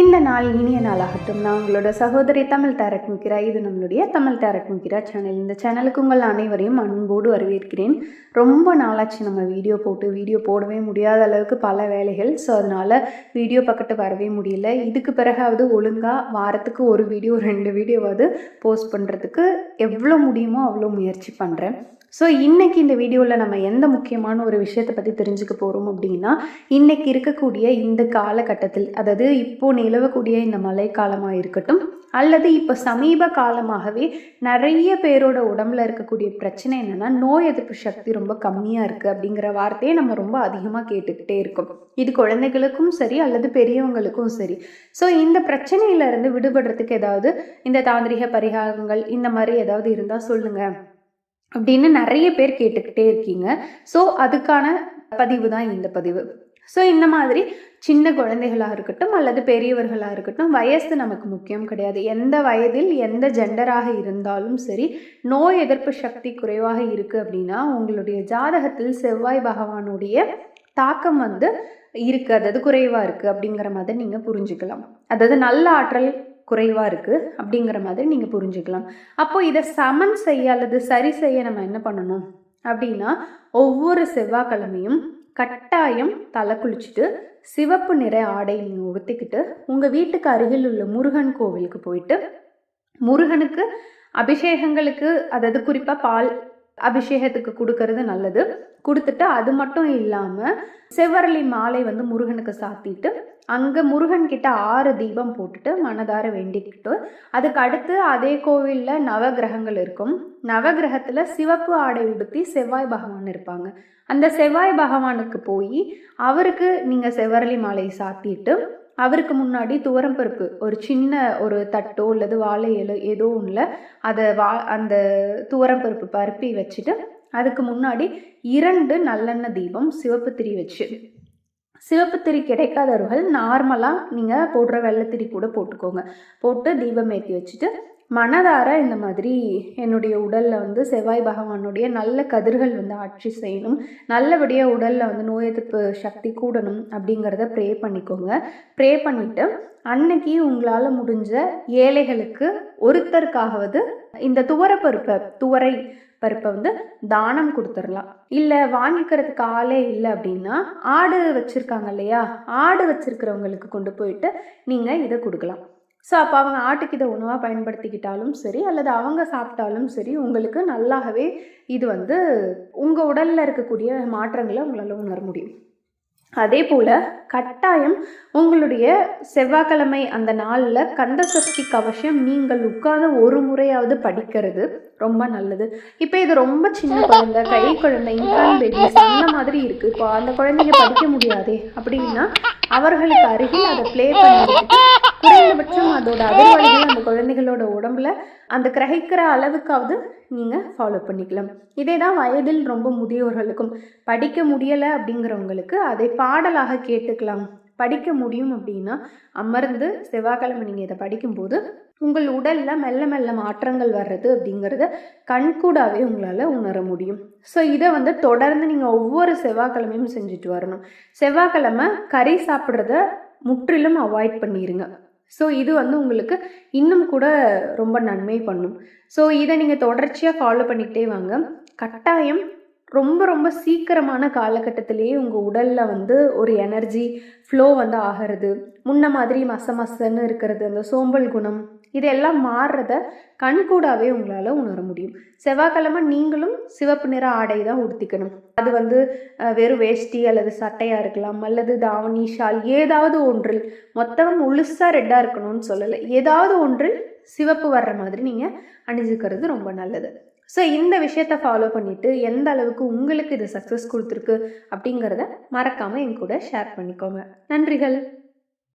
இந்த நாள் இனிய நாளாகட்டும். நான் உங்களோட சகோதரி தமிழ் டேரட் முக்கிரா இது நம்மளுடைய தமிழ் டேரட் முக்கிரா சேனல். இந்த சேனலுக்கு உங்கள் அனைவரையும் அன்போடு வரவேற்கிறேன். ரொம்ப நாளாச்சு நம்ம வீடியோ போட்டு வீடியோ போடவே முடியாத அளவுக்கு பல வேலைகள். ஸோ அதனால் வீடியோ பக்கத்து வரவே முடியல. இதுக்கு பிறகாவது ஒழுங்காக வாரத்துக்கு ஒரு வீடியோ ரெண்டு வீடியோவாவது போஸ்ட் பண்ணுறதுக்கு எவ்வளோ முடியுமோ அவ்வளோ முயற்சி பண்ணுறேன் ஸோ இன்றைக்கி இந்த வீடியோவில் நம்ம எந்த முக்கியமான ஒரு விஷயத்தை பற்றி தெரிஞ்சுக்க போகிறோம் அப்படின்னா இன்றைக்கி இருக்கக்கூடிய இந்த காலகட்டத்தில் அதாவது இப்போது நிலவக்கூடிய இந்த மழைக்காலமாக இருக்கட்டும் அல்லது இப்போ சமீப காலமாகவே நிறைய பேரோட உடம்புல இருக்கக்கூடிய பிரச்சனை என்னென்னா நோய் எதிர்ப்பு சக்தி ரொம்ப கம்மியாக இருக்குது அப்படிங்கிற வார்த்தையை நம்ம ரொம்ப அதிகமாக கேட்டுக்கிட்டே இருக்கோம். இது குழந்தைகளுக்கும் சரி அல்லது பெரியவங்களுக்கும் சரி. ஸோ இந்த பிரச்சனையிலேருந்து விடுபடுறதுக்கு ஏதாவது இந்த தாந்திரிக பரிகாரங்கள் இந்த மாதிரி ஏதாவது இருந்தால் சொல்லுங்கள் அப்படின்னு நிறைய பேர் கேட்டுக்கிட்டே இருக்கீங்க. ஸோ அதுக்கான பதிவு தான் இந்த பதிவு. ஸோ இந்த மாதிரி சின்ன குழந்தைகளாக இருக்கட்டும் அல்லது பெரியவர்களாக இருக்கட்டும் வயசு நமக்கு முக்கியம் கிடையாது. எந்த வயதில் எந்த ஜெண்டராக இருந்தாலும் சரி நோய் எதிர்ப்பு சக்தி குறைவாக இருக்குது அப்படின்னா உங்களுடைய ஜாதகத்தில் செவ்வாய் பகவானுடைய தாக்கம் வந்து இருக்குது அதாவது குறைவாக இருக்குது அப்படிங்கிற மாதிரி நீங்கள் புரிஞ்சுக்கலாம். அதாவது நல்ல ஆற்றல் குறைவாக இருக்குது அப்படிங்கிற மாதிரி நீங்கள் புரிஞ்சுக்கலாம். அப்போது இதை சமன் செய்ய அல்லது சரி செய்ய நம்ம என்ன பண்ணணும்? அப்படின்னா ஒவ்வொரு செவ்வாய்க்கிழமையும் கட்டாயம் தலை குளிச்சுட்டு சிவப்பு நிற ஆடை நீங்கள் உடுத்திக்கிட்டு உங்கள் வீட்டுக்கு அருகில் உள்ள முருகன் கோவிலுக்கு போயிட்டு முருகனுக்கு அபிஷேகங்களுக்கு அதாவது குறிப்பாக பால் அபிஷேகத்துக்கு கொடுக்கறது நல்லது. கொடுத்துட்டு அது மட்டும் இல்லாமல் செவ்வரளி மாலை வந்து முருகனுக்கு சாத்திட்டு அங்கே முருகன் கிட்ட ஆறு தீபம் போட்டுட்டு மனதார வேண்டிக்கிட்டு அதுக்கு அடுத்து அதே கோவிலில் நவகிரகங்கள் இருக்கும். நவகிரகத்தில் சிவப்பு ஆடை உடுத்தி செவ்வாய் பகவான் இருப்பாங்க. அந்த செவ்வாய் பகவானுக்கு போய் அவருக்கு நீங்கள் செவ்வரளி மாலை சாத்திட்டு அவருக்கு முன்னாடி துவரம் பருப்பு ஒரு சின்ன ஒரு தட்டோ அல்லது வாழை இலை ஏதோ ஒன்றில் அதை வா அந்த துவரம் பருப்பு பருப்பி வச்சுட்டு அதுக்கு முன்னாடி இரண்டு நல்லெண்ணெய் தீபம் சிவப்பு திரி வச்சு சிவப்பு திரி கிடைக்காதவர்கள் நார்மலாக நீங்கள் போடுற வெள்ளத்திரி கூட போட்டுக்கோங்க. போட்டு தீபம் ஏற்றி வச்சுட்டு மனதார இந்த மாதிரி என்னுடைய உடலில் வந்து செவ்வாய் பகவானுடைய நல்ல கதிர்கள் வந்து ஆட்சி செய்யணும். நல்லபடியாக உடலில் வந்து நோய் எதிர்ப்பு சக்தி கூடணும் அப்படிங்கிறத ப்ரே பண்ணிக்கோங்க. ப்ரே பண்ணிவிட்டு அன்னைக்கு உங்களால் முடிஞ்ச ஏழைகளுக்கு ஒருத்தருக்காகவது இந்த துவரப்பருப்பை துவரை பருப்பை வந்து தானம் கொடுத்துடலாம். இல்லை வாங்கிக்கிறதுக்கு ஆளே இல்லை அப்படின்னா ஆடு வச்சுருக்காங்க இல்லையா? ஆடு வச்சுருக்கிறவங்களுக்கு கொண்டு போயிட்டு நீங்கள் இதை கொடுக்கலாம். ஸோ அப்போ அவங்க ஆட்டுக்கு இதை உணவாக பயன்படுத்திக்கிட்டாலும் சரி அல்லது அவங்க சாப்பிட்டாலும் சரி உங்களுக்கு நல்லாகவே இது வந்து உங்கள் உடலில் இருக்கக்கூடிய மாற்றங்களை உங்களால் உணர முடியும். அதே போல் கட்டாயம் உங்களுடைய செவ்வாய்க்கிழமை அந்த நாளில் கந்த சஷ்டி கவசம் நீங்கள் உட்கார்ந்து ஒரு முறையாவது படிக்கிறது ரொம்ப நல்லது. இப்போ இது ரொம்ப சின்ன குழந்தை கை குழந்தை இன்ஃபான் பேபிஸ் அந்த மாதிரி இருக்குது இப்போ அந்த குழந்தைங்க படிக்க முடியாதே அப்படின்னா அவர்களுக்கு அருகில் அதை ப்ளே பண்ணிட்டு குறைந்தபட்சம் அதோட அதிர்வலைகள் அந்த குழந்தைகளோட உடம்புல அந்த கிரகிக்கிற அளவுக்காவது நீங்கள் ஃபாலோ பண்ணிக்கலாம். இதே தான் வயதில் ரொம்ப முதியோர்களுக்கும். படிக்க முடியலை அப்படிங்கிறவங்களுக்கு அதை பாடலாக கேட்டுக்கலாம். படிக்க முடியும் அப்படின்னா அமர்ந்து செவ்வாய்க்கிழமை நீங்கள் இதை படிக்கும்போது உங்கள் உடலில் மெல்ல மெல்ல மாற்றங்கள் வர்றது அப்படிங்கிறத கண்கூடாவே உங்களால் உணர முடியும். ஸோ இதை வந்து தொடர்ந்து நீங்கள் ஒவ்வொரு செவ்வாய்க்கிழமையும் செஞ்சுட்டு வரணும். செவ்வாய்க்கிழமை கறி சாப்பிட்றத முற்றிலும் அவாய்ட் பண்ணிடுங்க ஸோ இது வந்து உங்களுக்கு இன்னும் கூட ரொம்ப நன்மை பண்ணும். ஸோ இதை நீங்கள் தொடர்ச்சியாக ஃபாலோ பண்ணிக்கிட்டே வாங்க. கட்டாயம் ரொம்ப ரொம்ப சீக்கிரமான காலகட்டத்திலேயே உங்கள் உடலில் வந்து ஒரு எனர்ஜி ஃப்ளோ வந்து ஆகிறது. முன்ன மாதிரி மச மசன்னு இருக்கிறது அந்த சோம்பல் குணம் இதெல்லாம் மாறுறத கண்கூடாவே உங்களால் உணர முடியும். செவ்வாய்க்கிழமை நீங்களும் சிவப்பு நிற ஆடை தான் உடுத்திக்கணும். அது வந்து வெறும் வேஷ்டி அல்லது சட்டையாக இருக்கலாம் அல்லது தாவணி ஷால் ஏதாவது ஒன்றில் மொத்தம் முழுசாக ரெட்டாக இருக்கணும்னு சொல்லலை. ஏதாவது ஒன்றில் சிவப்பு வர்ற மாதிரி நீங்கள் அணிஞ்சுக்கிறது ரொம்ப நல்லது. ஸோ இந்த விஷயத்த ஃபாலோ பண்ணிவிட்டு எந்த அளவுக்கு உங்களுக்கு இது சக்ஸஸ் கொடுத்துருக்கு அப்படிங்கிறத மறக்காமல் என் கூட ஷேர் பண்ணிக்கோங்க. நன்றிகள்.